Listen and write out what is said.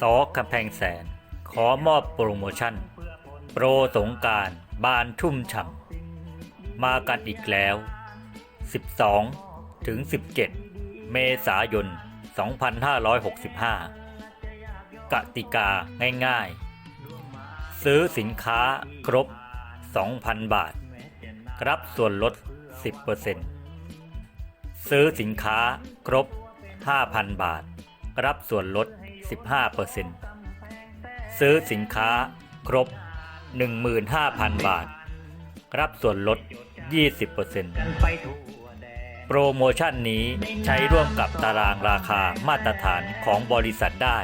สอกำแพงแสน ขอมอบโปรโมชั่น โปรสงการบานชุ่มฉ่ำมากันอีกแล้ว 12 ถึง 17 เมษายน 2565 กติกาง่ายๆ ซื้อสินค้าครบ 2,000 บาท รับส่วนลด 10%ซื้อสินค้าครบ 5,000 บาท รับส่วนลด 15%ซื้อสินค้าครบ 15,000 บาท รับส่วนลด 20%โปรโมชั่นนี้ใช้ร่วมกับตารางราคามาตรฐานของบริษัทได้